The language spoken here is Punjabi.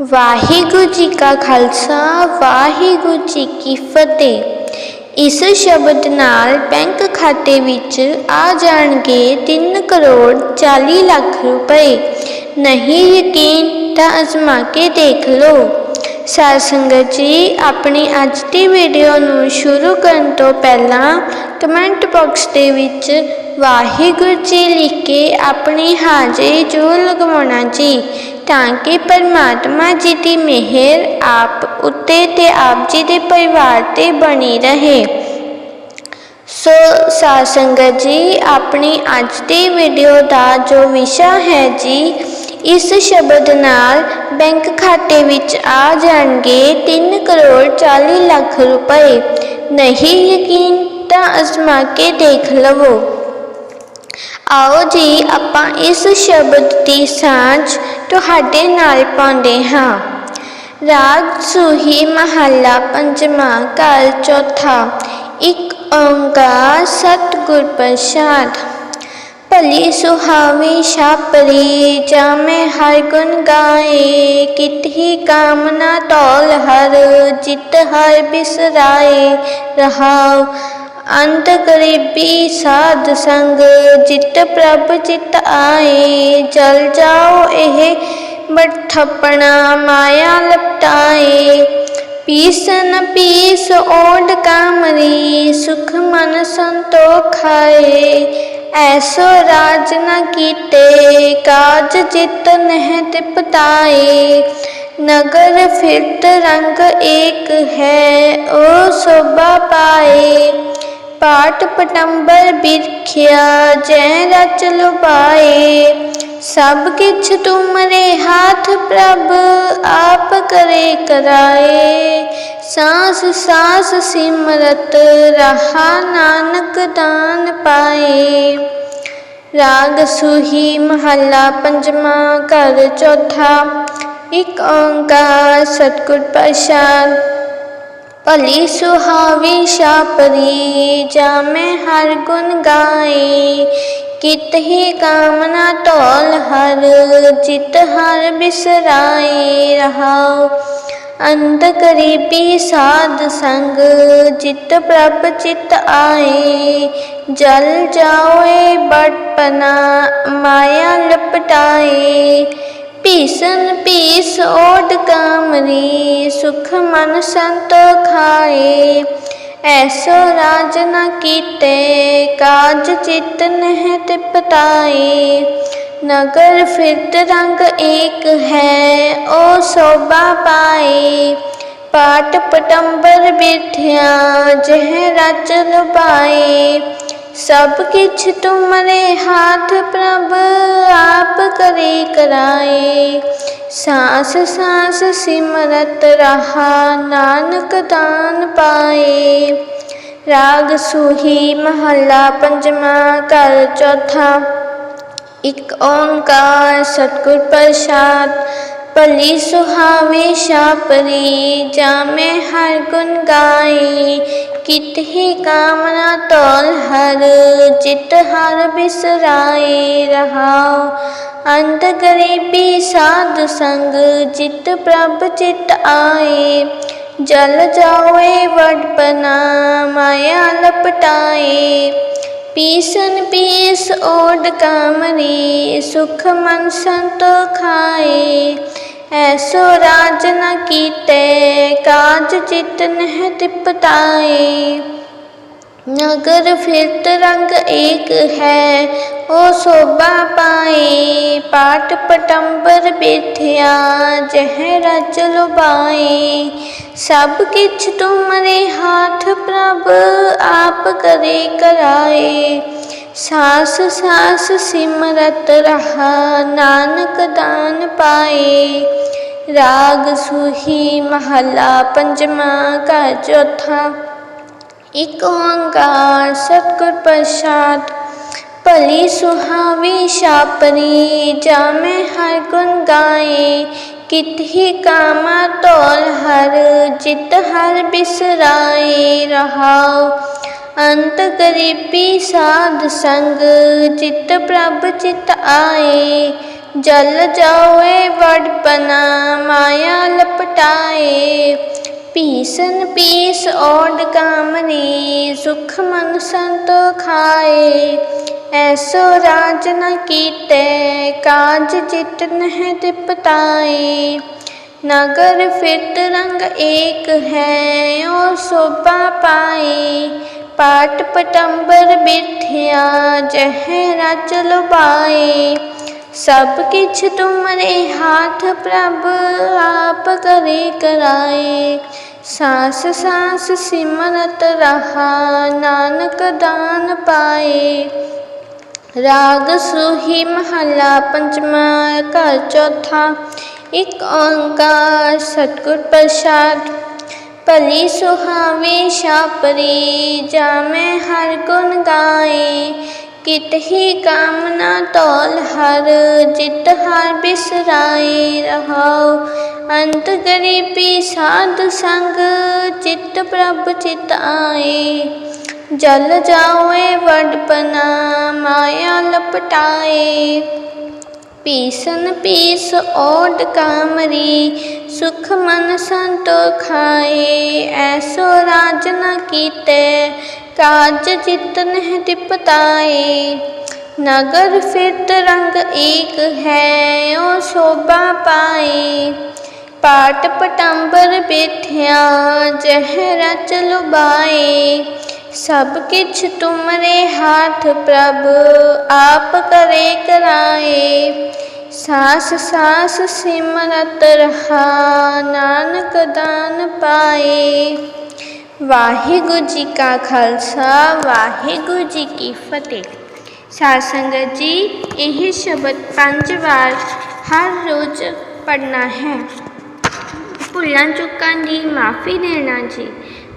ਵਾਹਿਗੁਰੂ ਜੀ ਕਾ ਖਾਲਸਾ, ਵਾਹਿਗੁਰੂ ਜੀ ਕੀ ਫਤਿਹ। ਇਸ ਸ਼ਬਦ ਨਾਲ ਬੈਂਕ ਖਾਤੇ ਵਿੱਚ ਆ ਜਾਣਗੇ 3 ਕਰੋੜ 40 ਲੱਖ ਰੁਪਏ। ਨਹੀਂ ਯਕੀਨ ਤਾਂ ਅਜ਼ਮਾ ਕੇ ਦੇਖ ਲਓ। ਸਾਧ ਸੰਗਤ ਜੀ, ਆਪਣੀ ਅੱਜ ਦੀ ਵੀਡੀਓ ਨੂੰ ਸ਼ੁਰੂ ਕਰਨ ਤੋਂ ਪਹਿਲਾਂ ਕਮੈਂਟ ਬਾਕਸ ਦੇ ਵਿੱਚ ਵਾਹਿਗੁਰੂ ਜੀ ਲਿਖ ਕੇ ਆਪਣੀ ਹਾਜ਼ਰੀ ਜ਼ਰੂਰ ਲਗਵਾਉਣਾ ਜੀ, ਤਾਂ ਕਿ ਪਰਮਾਤਮਾ ਜੀ ਦੀ ਮਿਹਰ ਆਪ ਉੱਤੇ ਤੇ ਆਪ ਜੀ ਦੇ ਪਰਿਵਾਰ ਤੇ ਬਣੀ ਰਹੇ। ਸੋ ਸਾਧ ਸੰਗਤ ਜੀ, ਆਪਣੀ ਅੱਜ ਦੀ ਵੀਡੀਓ ਦਾ ਜੋ ਵਿਸ਼ਾ ਹੈ ਜੀ ਇਸ ਸ਼ਬਦ ਨਾਲ ਬੈਂਕ ਖਾਤੇ ਵਿੱਚ ਆ ਜਾਣਗੇ 3 ਕਰੋੜ 40 ਲੱਖ ਰੁਪਏ। ਨਹੀਂ ਯਕੀਨ, ਤਾਂ ਅਜ਼ਮਾ ਕੇ ਦੇਖ ਲਵੋ। ਆਓ ਜੀ, ਆਪਾਂ ਇਸ ਸ਼ਬਦ ਦੀ ਸਾਂਝ ਤੁਹਾਡੇ ਨਾਲ ਪਾਉਂਦੇ ਹਾਂ। ਰਾਜ ਸੂਹੀ ਮਹੱਲਾ ਪੰਜਵਾਂ ਘਰ ਚੌਥਾ। ਇੱਕ ਓੰਕਾਰ ਸਤਿਗੁਰ ਪ੍ਰਸਾਦ। ਭਲੀ ਸੁਹਾਵੀ ਛਾਪਰੀ ਜਾਮੇ ਹਰ ਗੁਣ ਗਾਏ। ਕਿਤਹੀ ਕਾਮਨਾ ਤੋਲ ਹਰ, ਜਿਤ ਹਰ ਬਿਸਰਾਏ। ਰਹਾਉ ਅੰਤ ਗਰੀਬੀ ਸਾਧ ਸੰਗ, ਜਿਤ ਪ੍ਰਭ ਜਿਤ ਆਏ। ਜਲ ਜਾਓ ਇਹ ਬਠਪਣਾ ਮਾਇਆ ਲਪਟਾਏ। ਪੀਸਨ ਪੀਸ, ਓਡ ਕਾਮਰੀ, ਸੁਖ ਮਨ ਸੰਤੋਖਾਏ ਐਸੋ ਰਾਜ ਨ ਕੀਤੇ, ਕਾਜ ਜਿਤ ਨਹਿ ਤਿਪਤਾਏ। ਨਗਰ ਫਿਰਤ ਰੰਗ ਏਕ ਹੈ, ਓ ਸੋਭਾ ਪਾਏ। ਪਾਟ ਪਟੰਬਰ ਬਿਰਖਿਆ, ਜੈ ਰਚ ਲੁਬਾਏ ਸਭ ਕਿਛ ਤੁਮਰੇ ਹਾਥ ਪ੍ਰਭ, ਆਪ ਕਰੇ ਕਰਾਏ। ਸਾਸ ਸਾਸ ਸਿਮਰਤ ਰਹਾ ਨਾਨਕ ਦਾਨ ਪਾਏ। ਰਾਗ ਸੁਹੀ ਮਹੱਲਾ ਪੰਜਵਾਂ, ਘਰ ਚੌਥਾ, ਇੱਕ ਓੰਕਾਰ ਸਤਿਗੁਰ ਪ੍ਰਸਾਦ। ਭਲੀ ਸੁਹਾਵੀ ਛਾਪਰੀ ਮੈਂ ਹਰ ਗੁਣ ਗਾਏ। ਕਿਤਹੀ ਕਾਮਨਾ ਤੋਲ ਹਰ, ਜਿਤ ਹਰ ਬਿਸਰਾਏ। ਰਹਾਉ ਅੰਤ ਕਰੀਬੀ ਸਾਧ ਸੰਗ, ਜਿਤ ਪ੍ਰਭ ਚਿਤ ਆਏ। ਜਲ ਜਾਓਏ ਬਟਪਨਾ ਮਾਇਆ ਲਪਟਾਏ। ਭੀਸਨ ਭੀਸ ਓਡ ਕਾਮਰੀ, ਸੁਖ ਮਨ ਸੰਤੋਖਾਏ ਐਸੋ ਰਾਜ ਨਾ ਕੀਤੇ, ਕਾਜ ਚਿਤ ਨਹਿ ਤਿਪਤਾਏ। ਨਗਰ ਫਿਰਤ ਰੰਗ ਏਕ ਹੈ, ਓ ਸੋਭਾ ਪਾਏ। ਪਾਟ ਪਟੰਬਰ ਬਿਠਿਆ, ਜਹ ਰਚ ਲੁਬਾਏ ਸਭ ਕਿਛ ਤੁਮਰੇ ਹਾਥ ਪ੍ਰਭ, ਆਪ ਕਰੇ ਕਰਾਏ। ਸਾਸ ਸਾਸ ਸਿਮਰਤ ਰਹਾ, ਨਾਨਕ ਦਾਨ ਪਾਏ। ਰਾਗ ਸੂਹੀ ਮਹੱਲਾ ਪੰਜਵਾਂ ਕਰ ਚੌਥਾ ਇਕ ਓੰਕਾਰ ਸਤਿਗੁਰ ਪ੍ਰਸਾਦ, ਭਲੀ ਸੁਹਾਵੀ ਛਾਪਰੀ, ਜਾਮੇ ਹਰ ਗੁਣ ਗਾਏ ਕਿਤਹੀ ਕਾਮਨਾ ਤੋਲ ਹਰ ਜਿਤ ਹਰ ਬਿਸਰਾਏ ਰਹਾਉ। ਅੰਤ ਗਰੀਬੀ ਸਾਧ ਸੰਗ, ਜਿਤ ਪ੍ਰਭ ਚਿਤ ਆਏ। ਜਲ ਜਾਓਏ ਵਡਪਨਾ ਮਾਇਆ ਲਪਟਾਏ। ਪੀਸਨ ਪੀਸ ਓਡ ਕਾਮਰੀ ਸੁਖ ਮਨ ਸੰਤੋਖਾਏ ਐਸੋ ਰਾਜ ਨ ਕੀਤੇ, ਕਾਜ ਚਿਤ ਨਹਿ ਤਿਪਤਾਏ। ਨਗਰ ਫਿਰਤ ਰੰਗ ਏਕ ਹੈ ਓ ਸੋਭਾ ਪਾਏ, ਪਾਟ ਪਟੰਬਰ ਬਿਠਿਆ ਜਹ ਰਚ ਲੁਬਾਏ ਸਭ ਕਿਛ ਤੁਮਰੇ ਹਾਥ ਪ੍ਰਭ, ਆਪ ਕਰੇ ਕਰਾਏ। ਸਾਸ ਸਾਸ ਸਿਮਰਤ ਰਹਾ, ਨਾਨਕ ਦਾਨ ਪਾਏ। ਰਾਗ ਸੂਹੀ ਮਹੱਲਾ ਪੰਜਵਾਂ ਘਰ ਚੌਥਾ। ਇੱਕ ਓੰਕਾਰ ਸਤਿਗੁਰ ਪ੍ਰਸਾਦ ਭਲੀ ਸੁਹਾਵੀ ਛਾਪਰੀ ਮੈਂ ਹਰ ਗੁਣ ਗਾਏ। ਕਿਤਹੀ ਕਾਮਾ ਤੋਲ ਹਰ ਜਿਤ ਹਰ ਬਿਸਰਾਏ। ਰਹਾਉ ਅੰਤ ਗਰੀਬੀ ਸਾਧ ਸੰਗ, ਜਿਤ ਪ੍ਰਭ ਚਿਤ ਆਏ। ਜਲ ਜਾਓਏ ਵਡਪਨਾ ਮਾਇਆ ਲਪਟਾਏ। ਪੀਸਨ ਪੀਸ ਓਡ ਕਾਮਨੀ, ਸੁਖ ਮਨ ਸੰਤੋ ਖਾਏ। ਐਸੋ ਰਾਜ ਨ ਕੀਤੇ, ਕਾਜ ਜਿਤ ਨਹਿ ਤਿਪਤਾਏ। ਨਗਰ ਫਿਰਤ ਰੰਗ ਏਕ ਹੈ, ਓ ਸੋਭਾ ਪਾਏ। ਪਾਟ ਪਟੰਬਰ ਬਿਠਿਆ, ਜਹ ਰਚ ਲੁਬਾਏ ਸਭ ਕਿਛ ਤੁਮਰੇ ਹਾਥ ਪ੍ਰਭ, ਆਪ ਕਰੇ ਕਰਾਏ। ਸਾਸ ਸਾਸ ਸਿਮਰਤ ਰਹਾ, ਨਾਨਕ ਦਾਨ ਪਾਏ। ਰਾਗ ਸੁਹੀ ਮਹਲਾ ਪੰਚਮਾ ਘਰ ਚੌਥਾ, ਇੱਕ ਓੰਕਾਰ, ਸਤਿਗੁਰ ਪ੍ਰਸਾਦ। ਭਲੀ ਸ਼ਾਪਰੀ ਜਾ ਮੈਂ ਹਰ ਗੁਣ ਗਾਏ। ਕਿਤ ਹੀ ਕਾਮਨਾ ਤੋਲ ਹਰ, ਜਿਤ ਹਰ ਬਿਸਰਾਏ। ਰਹਾਉ ਅੰਤ ਗਰੀਬੀ ਸਾਧ ਸੰਗ ਚਿਤ ਪ੍ਰਭ ਚਿਤ ਆਏ। ਜਲ ਜਾਓਏ ਵਡਪਨਾ ਮਾਇਆ ਪੀਸਨ ਪੀਸ ਓਟ ਕਾਮਰੀ, ਸੁਖ ਮਨ ਸੰਤੋ ਖਾਏ। ਐਸੋ ਰਾਜ ਨ ਕੀਤੇ, ਕਾਜ ਜਿਤ ਨਹਿ ਨਗਰ ਫਿਰਤ ਰੰਗ ਏਕ ਹੈ, ਓ ਸ਼ੋਭਾ ਪਾਏ। ਪਾਟ ਪਟੰਬਰ ਬੈਠਿਆ ਜਹ ਰਚ ਲੁਬਾਏ ਸਭ ਕਿਛ ਤੁਮਰੇ ਹਾਥ ਪ੍ਰਭ, ਆਪ ਕਰੇ ਕਰਾਏ। ਸਾਸ ਸਾਸ ਸਿਮਰਤ ਰਹਾ, ਨਾਨਕ ਦਾਨ ਪਾਏ। ਵਾਹਿਗੁਰੂ ਜੀ ਕਾ ਖਾਲਸਾ, ਵਾਹਿਗੁਰੂ ਜੀ ਕੀ ਫਤਿਹ। ਸਾਧ ਸੰਗਤ ਜੀ, ਇਹ ਸ਼ਬਦ ਪੰਜ ਵਾਰ ਹਰ ਰੋਜ਼ ਪੜ੍ਹਨਾ ਹੈ। ਭੁੱਲਾਂ ਚੁੱਕਾਂ ਦੀ ਮਾਫੀ ਦੇਣਾ ਜੀ।